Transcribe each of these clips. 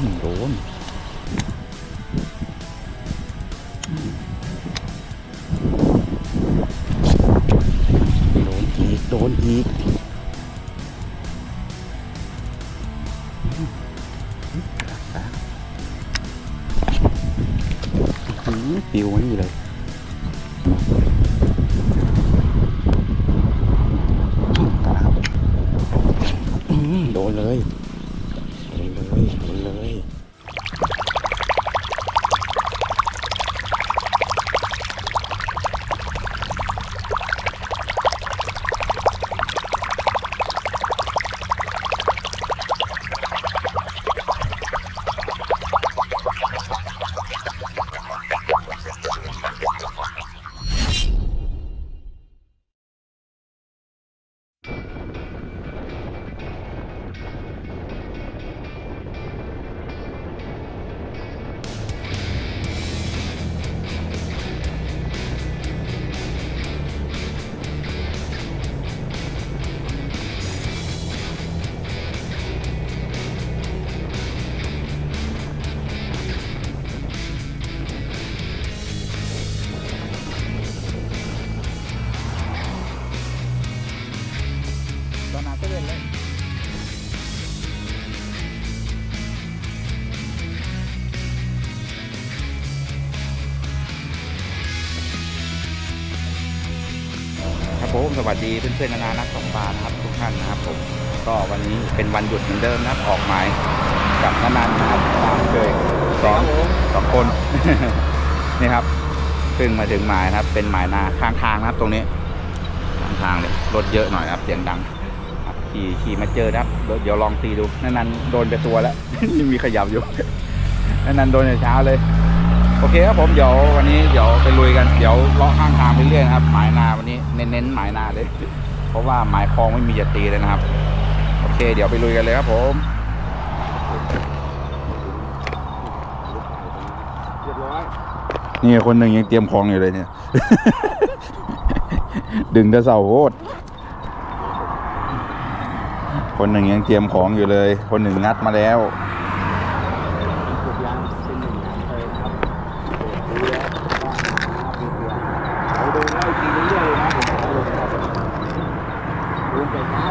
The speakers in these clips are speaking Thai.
โดนโดนอีก โดนอีกปิวนี่เลยโดนเลย เลยโดนเลย ผมสวัสดีเพื่อนๆนานานักตกปลานะครับทุกท่านนะครับผมก็วันนี้เป็นวันหยุดเหมือนเดิมนะครับออกหมายกับนานานะครับตามเคยสองสองคนนี่ครับเพิ่งมาถึงหมายนะครับ เป็นหมายนาข้างทางนะครับ ตรงนี้ข้างทางเลยรถเยอะหน่อยนะครับเสียงดังครับขี่ขี่มาเจอนะครับเดี๋ยวเดี๋ยวลองตีดูนันนันโดนไปตัวแล้วยังมีขยับอยู่นันนันโดนแต่เช้าเลย โอเคครับผมเดี๋ยววันนี้เดี๋ยวไปลุยกันเดี๋ยวเลาะข้างทางไปเรื่อยนะครับ หมายนาวันนี้เน้นๆหมายนาเลย เพราะว่าหมายคลองไม่มีจะตีเลยนะครับ โอเค เดี๋ยวไปลุยกันเลยครับผมนี่คนหนึ่งยังเตรียมของอยู่เลยเนี่ย ดึงกระเสาโคตรคนหนึ่งยังเตรียมของอยู่เลย คนหนึ่งงัดมาแล้ว จุดยางเป็นหนึ่งยางเลยนะครับดูแล้วว่าน้ำมีเกลือเราเดินไล่ทีเรื่อยๆเลยนะผมเอาลงครับลงไปเช้า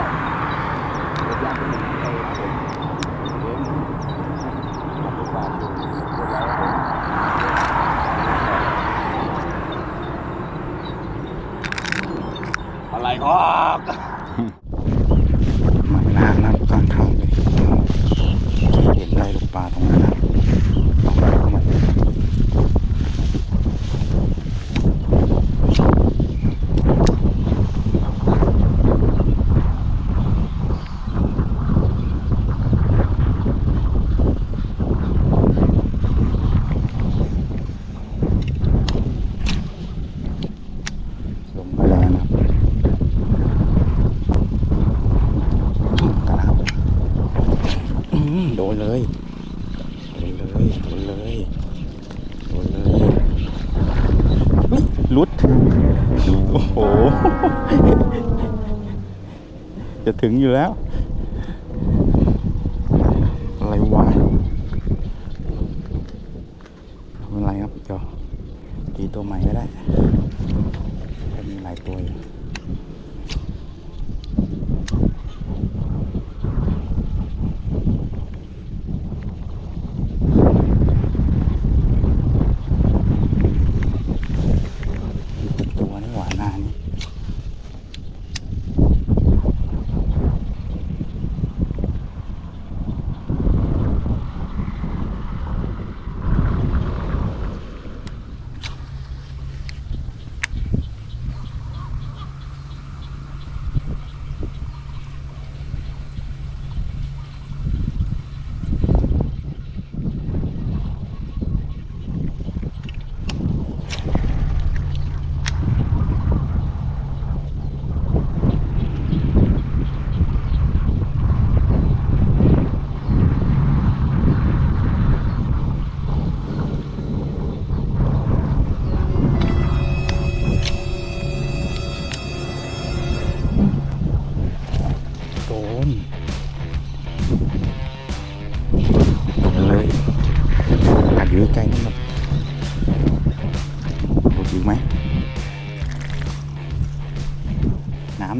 จุดยางเป็นหนึ่งยางเลยครับผมเดินขับรถตามอยู่เรียบร้อยครับผมอะไรครับ หมายนานะข้างทางเลยเห็นได้ลูกปลาตรงนั้นนะเอาไปเอามาลงไปแล้วนะตาครับอื้อโดนเลย โดนเลย โดนเลย โดนเลยเฮ้ยหลุด โอ้โห จะ ถึงอยู่แล้ว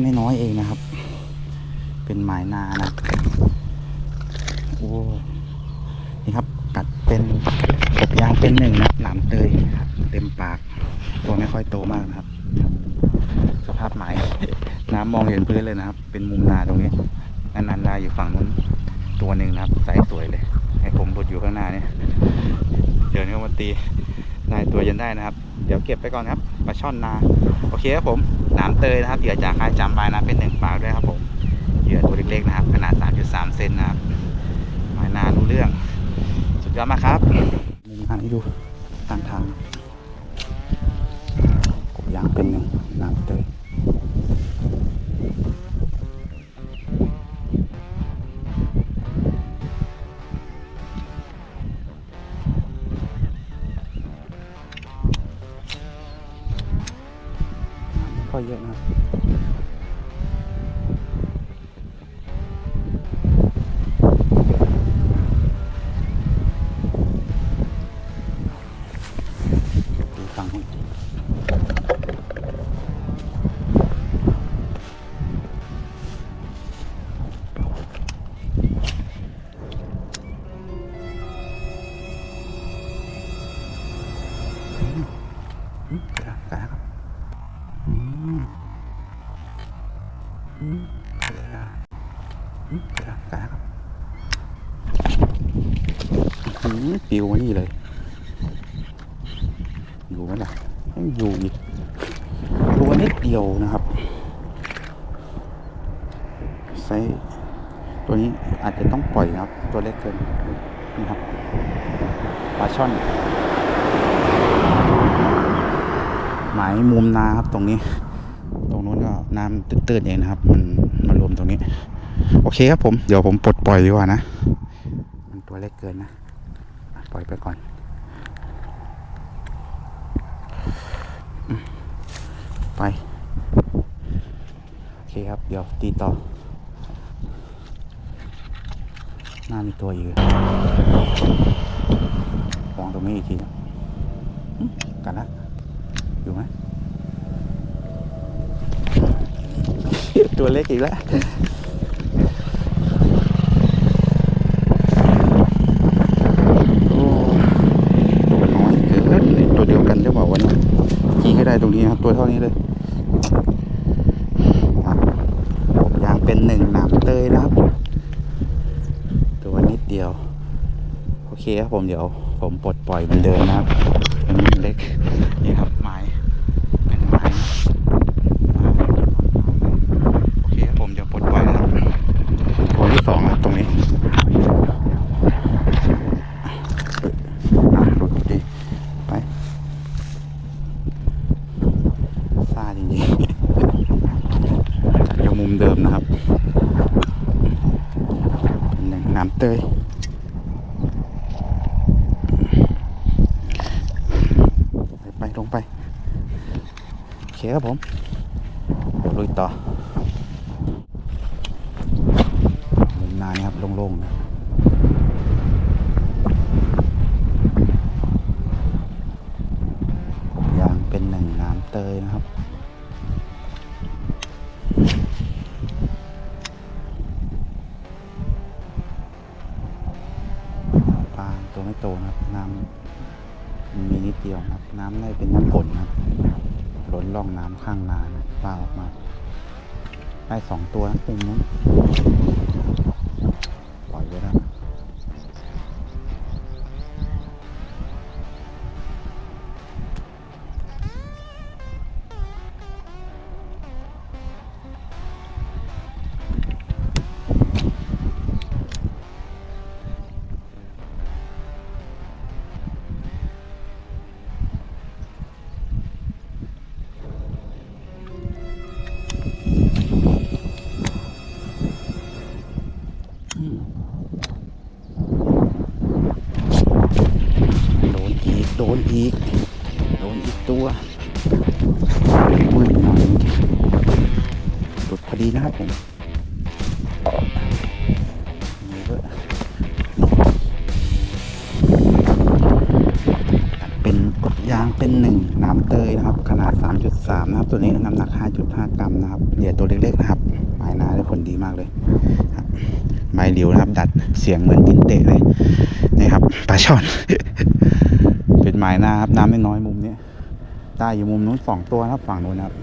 น้ำน้อยๆเองนะครับ เป็นหมายนานะโอ้นี่ครับกัดเป็นกบยางเป็นหนึ่งนะหนามเตยครับเต็มปาก ตัวไม่ค่อยโตมากนะครับ สภาพหมาย น้ำมองเห็นพื้นเลยนะครับ เป็นมุมนาตรงนี้นันนันได้อยู่ฝั่งนู้นตัวหนึ่งนะครับไซส์สวยเลยไอ้ผมหลุดอยู่ข้างหน้าเนี่ยเดินเข้ามาตีได้ตัวยันได้นะครับ เดี๋ยวเก็บไปก่อนครับ ช่อนนาโอเคครับผมน้ำเตยนะครับเหยื่อจากคายจำปานะเป็นหนึ่งปากด้วยครับผมเหยื่อตัวเล็กๆนะครับขนาด 3.3 เซนนะครับหมายนารู้เรื่อง สุดยอดมากครับมุมทางนี้ดูทางทางกบยางเป็นหนึ่งน้ำเตย อืมปิวมานี่เลย อยู่ไหมล่ะยังอยู่อีกตัวนิดเดียวนะครับไซส์ตัวนี้อาจจะต้องปล่อยนะครับ ตัวเล็กเกินนะครับปลาช่อนหมายมุมนาครับตรงนี้ ตรงนู้นก็น้ำตื้นๆเองนะครับ มันมารวมตรงนี้ โอเคครับผม เดี๋ยวผมปลดปล่อยดีกว่านะ มันตัวเล็กเกินนะ ปล่อยไปก่อน ไป โอเคครับ เดี๋ยวตีต่อ หน้ามีตัวอีกลองตรงนี้อีกทีนะกันละอยู่ไหมตัวเล็กอีกแล้ว โอ้ตัวน้อยเออตัวเดียวกันหรือเปล่าวะเนี่ย ยิงให้ได้ตรงนี้นะครับตัวเท่านี้เลยยางเป็นหนึ่งหนามเตยนะครับ ตัวนิดเดียว โอเคครับผมเดี๋ยวผมปลดปล่อยเหมือนเดิมนะครับเป็นเล็กนี่ครับไม้เป็นไม้โอเคครับผมเดี๋ยวปลดปล่อยนะครับ ตัวที่สองนะครับตรงนี้อะหลุดดีไปซาจริงๆจากอยู่มุมเดิมนะครับเป็นหนึ่งน้ำเตย ไปไปลงไป โอ เคครับผมเดี๋ยวลุยต่อมุมนานี่ครับโล่งๆนะยางเป็นหนึ่งน้ำเตยนะครับปลาตัวไม่โตนะครับน้ำมีนิดเดียวนะครับ น้ำไม่เป็นน้ำฝนนะครับ ล้นร่องน้ำข้างนานะปลาออกมา ได้สองตัวนะปุ่มนู้น อีก โดนอีกตัวมืดหน่อยหลุดพอดีนะครับผมเป็นกดยางเป็นหนึ่งน้ำเตยนะครับ ขนาด 3.3 นะครับ ตัวนี้น้ำหนัก 5.5 กรัมนะครับเหยื่อตัวเล็กๆนะครับหมายนาได้ผลดีมากเลยครับใบเหลียวนะครับ ดัดเสียงเหมือนดินเตะเลยนี่ครับปลาช่อน เป็นหมายนาครับน้ำน้อยๆมุมนี้ได้อยู่มุมนู้นสองตัวนะครับฝั่งนู้นครับ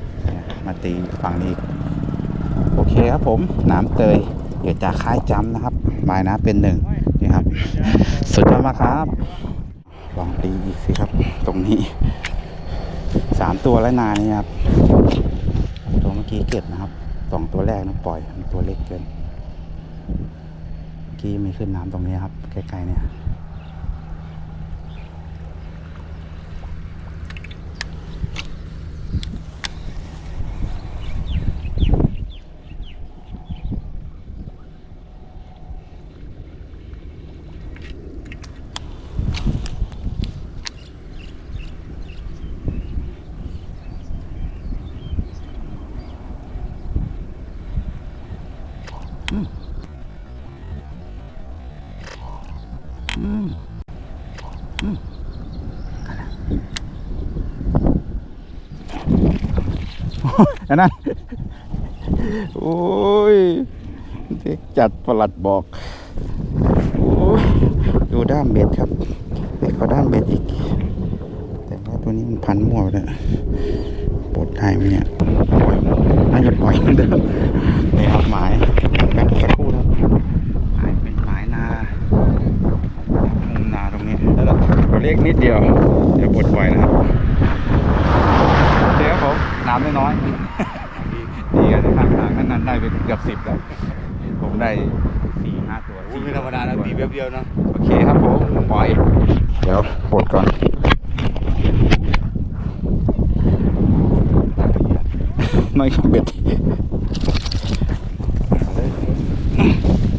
มาตีฝั่งนี้ โอเคครับผมน้ำเตยเดี๋ยวจะคล้ายจำนะครับหมายนาเป็นหนึ่งนี่ครับ สุดยอดมากครับลองตีอีกสิครับ ตรงนี้สามตัวแล้วนานี่ครับตัวเมื่อกี้เก็บนะครับสองตัวแรกนะปล่อยตัวเล็กเกินเมื่อกี้มีขึ้นน้ำตรงนี้ครับใกล้ๆเนี่ย อืมอืม อันนั้น โอ้ยเด็กจัดประหลัดบอก โอ้ยดูด้ามเบ็ดครับเด็กเขาด้ามเบ็ดอีก แต่ว่าตัวนี้มันพันมั่วเลยปลดได้ไหมเนี่ยปล่อยน่าจะปล่อยเดิมนี่ครับหมายแป๊บสักครู่ครับหมายเป็นหมายนามุมนาตรงนี้แล้วเราตัวเล็กนิดเดียวเดี๋ยวปลดปล่อยนะครับ ผมน้ำน้อยๆดีกันข้างทางนั้นนั้นได้ไปเกือบสิบแล้วผมได้สี่ห้าตัวไม่ธรรมดานะตีแป๊บเดียวนะโอเคครับผมปล่อย เดี๋ยวปลดก่อนน้อยเบ็ด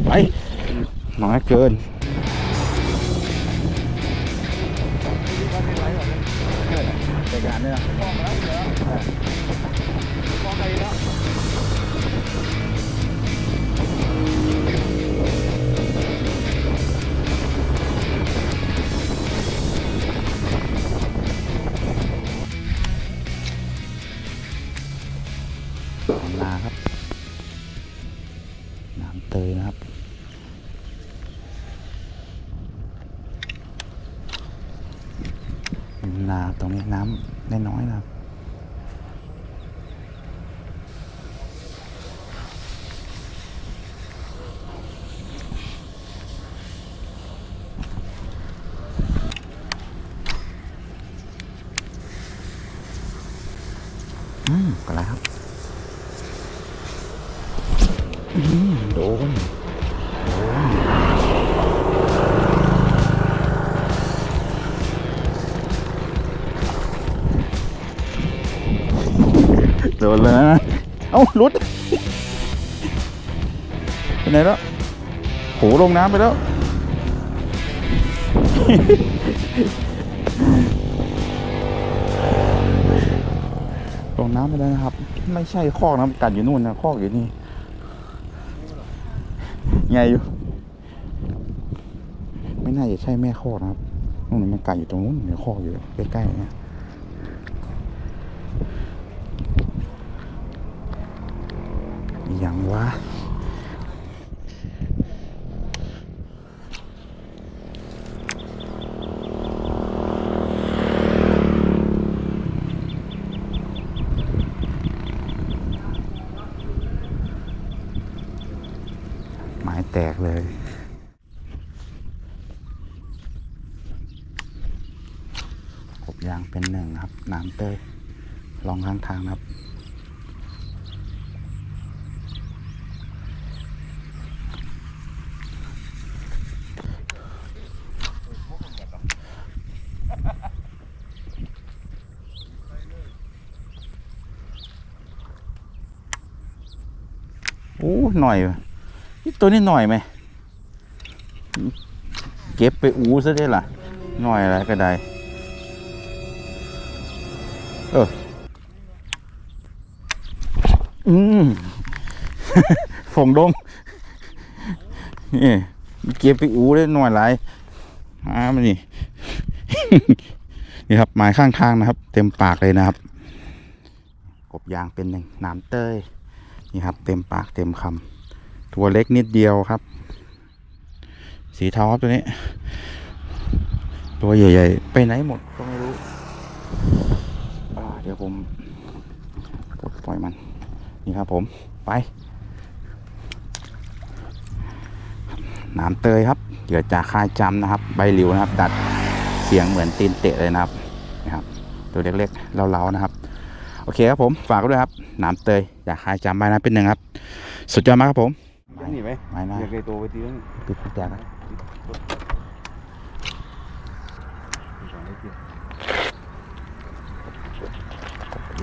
ไปน้อยเกิน น้ำน้อยๆนะครับอืมก็แล้วครับ อืมโดน หลุดไปไหนแล้วโหลงน้ำไปแล้ว ลงน้ำไปแล้วนะครับ ไม่ใช่คอกนะมันกัดอยู่นู่นนะคอกอยู่นี่ไงอยู่ ไม่น่าจะใช่แม่คอกนะครับนู่นมันกัดอยู่ตรงนู้นเดี๋ยวคอกอยู่ใกล้ๆเนี่ย อย่างวะหมายแตกเลยกบยางเป็นหนึ่งครับ น้ำเตยลองข้างทางครับ หน่อยวะนี่ตัวนี้หน่อยไหมเก็บไปอูซะได้ล่ะหน่อยอะไรก็ได้เอออืมฝงดงนี่เก็บไปอูได้หน่อยหลายอ่ามันนี่ นี่ครับหมายข้างทางนะครับ เต็มปากเลยนะครับ กบยางเป็นหนึ่งน้ำเต้ย นี่ครับเต็มปากเต็มคำตัวเล็กนิดเดียวครับ สีเทาครับตัวนี้ ตัวใหญ่ ๆ ไปไหนหมดก็ไม่รู้เดี๋ยวผมกดปล่อยมัน นี่ครับผมไปน้ำเตยครับเกิดจากคายจำนะครับ ใบหลิวนะครับ ดัดเสียงเหมือนตีนเตะเลยนะครับนะครับ ตัวเล็กๆเล้าๆนะครับ โอเคครับผมฝากด้วยครับ น้ำเตยจากคายจำใบนะเป็นหนึ่งครับ สุดยอดมากครับผมยังหนีไหมไม่นะอยากได้ตัวไปตีนั่นปิดกุญแจครับ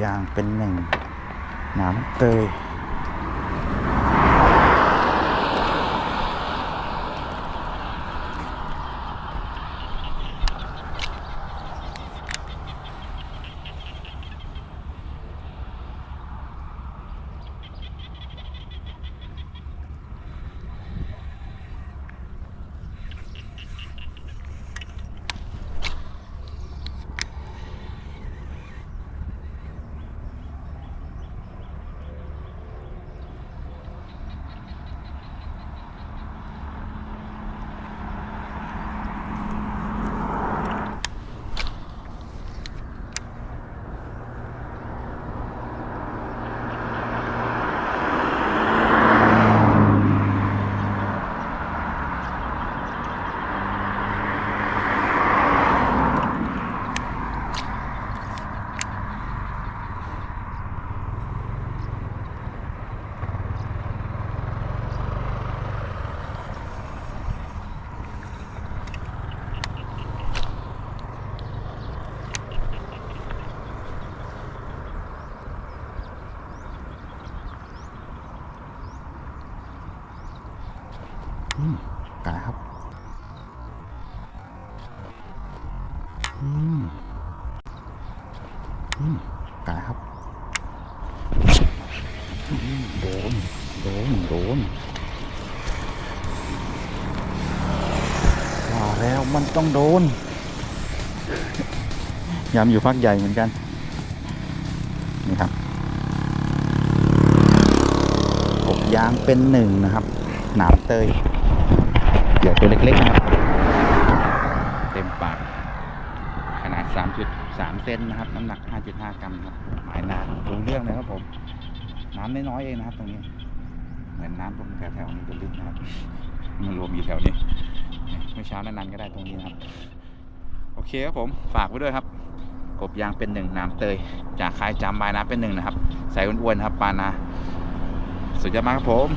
ยางเป็นหนึ่งน้ำเตย อืมกันนะครับ อืม อืมกันนะครับอืมโดน โดน โดนว่าแล้วมัน ต้องโดนยำอยู่พักใหญ่เหมือนกัน นี่ครับกบยางเป็นหนึ่งนะครับ หนามเตยเดี๋ยวตัวเล็กๆนะครับ เต็มปาก ขนาด 3.3 เซนนะครับ น้ำหนัก 5.5 กรัมครับ หมายนานรู้เรื่องเลยครับผม น้ำน้อยๆเองนะครับ ตรงนี้ เหมือนน้ำตรงแถวๆนี้จะลึกนะครับ มันรวมอยู่แถวนี้ ไม่เช้านานๆก็ได้ตรงนี้นะครับ โอเคครับผมฝากไว้ด้วยครับ กบยางเป็นหนึ่งน้ำเตย จากคายจำบายน้ำเป็นหนึ่งนะครับ ใส่อ้วนๆครับปานา สุดยอดมากครับผม